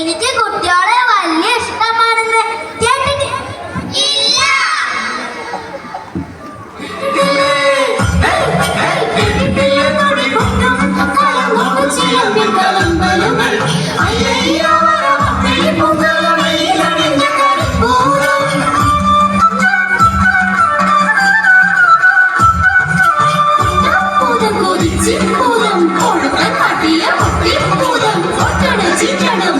എനിക്ക് കുട്ടികളെ വലിയ ഇഷ്ടമാണെന്ന് പൂതം കൊടുക്കാൻ മടിയ കുട്ടി പൂതം കൊട്ടണ ചിറ്റണം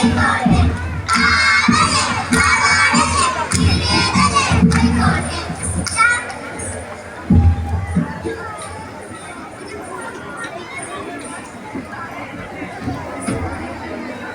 哎。